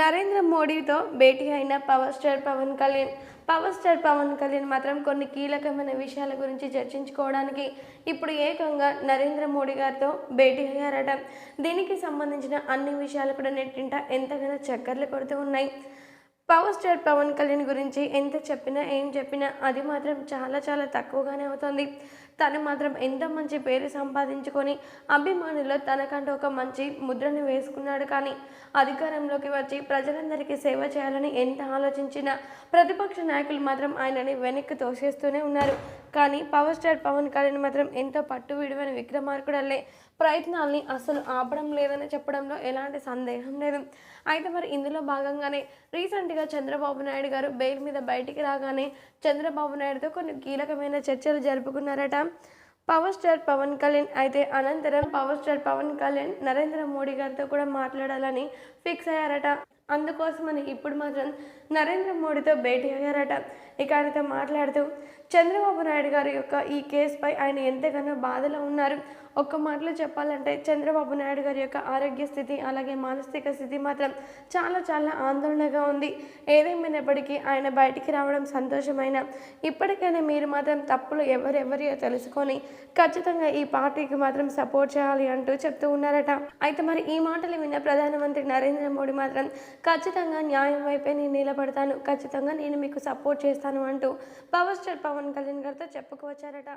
నరేంద్ర మోడీతో భేటీ అయిన power star Pawan Kalyan power star Pawan Kalyan మాత్రం కొన్ని కీలకమైన విషయాల గురించి చర్చించుకోవడానికి ఇప్పుడు ఏకంగా నరేంద్ర మోడీ గారితో భేటీ అయ్యారట. దీనికి సంబంధించిన అన్ని విషయాలు కూడా నెట్టింట ఎంతగానో చక్కర్లు కొడుతూ ఉన్నాయి. పవర్ స్టార్ పవన్ కళ్యాణ్ గురించి ఎంత చెప్పినా ఏం చెప్పినా అది మాత్రం చాలా చాలా తక్కువగానే అవుతుంది. తను మాత్రం ఎంత మంచి పేరు సంపాదించుకొని అభిమానుల్లో తనకంటూ ఒక మంచి ముద్రను వేసుకున్నాడు కానీ అధికారంలోకి వచ్చి ప్రజలందరికీ సేవ చేయాలని ఎంత ఆలోచించినా ప్రతిపక్ష నాయకులు మాత్రం ఆయనని వెనక్కి తోసేస్తూనే ఉన్నారు. కానీ పవర్ స్టార్ పవన్ కళ్యాణ్ మాత్రం ఎంతో పట్టు విడివైన విక్రమార్కుడల్లే ప్రయత్నాల్ని అసలు ఆపడం లేదని చెప్పడంలో ఎలాంటి సందేహం లేదు. అయితే మరి ఇందులో భాగంగానే రీసెంట్గా చంద్రబాబు నాయుడు గారు బెయిల్ మీద బయటికి రాగానే చంద్రబాబు నాయుడుతో కొన్ని కీలకమైన చర్చలు జరుపుకున్నారట. పవర్ స్టార్ పవన్ కళ్యాణ్ అయితే అనంతరం పవర్ స్టార్ పవన్ కళ్యాణ్ నరేంద్ర మోడీ గారితో కూడా మాట్లాడాలని ఫిక్స్ అయ్యారట. అందుకోసమని ఇప్పుడు మాత్రం నరేంద్ర మోడీతో భేటీ అయ్యారట. ఇక ఆయనతో మాట్లాడుతూ చంద్రబాబు నాయుడు గారి యొక్క ఈ కేసుపై ఆయన ఎంతగానో బాధలో ఉన్నారు. ఒక్క మాటలో చెప్పాలంటే చంద్రబాబు నాయుడు గారి యొక్క ఆరోగ్య స్థితి అలాగే మానసిక స్థితి మాత్రం చాలా చాలా ఆందోళనగా ఉంది. ఏదేమైనప్పటికీ ఆయన బయటికి రావడం సంతోషమైన. ఇప్పటికైనా మీరు మాత్రం తప్పులు ఎవరెవరియో తెలుసుకొని ఖచ్చితంగా ఈ పార్టీకి మాత్రం సపోర్ట్ చేయాలి అంటూ చెప్తూ ఉన్నారట. అయితే మరి ఈ మాటలు విన్న ప్రధానమంత్రి నరేంద్ర మోడీ మాత్రం ఖచ్చితంగా న్యాయం వైపే నేను నిలబడతాను. ఖచ్చితంగా నేను మీకు సపోర్ట్ చేస్తాను అంటూ పవర్ స్టార్ పవన్ కళ్యాణ్ గారితో చెప్పుకొచ్చారట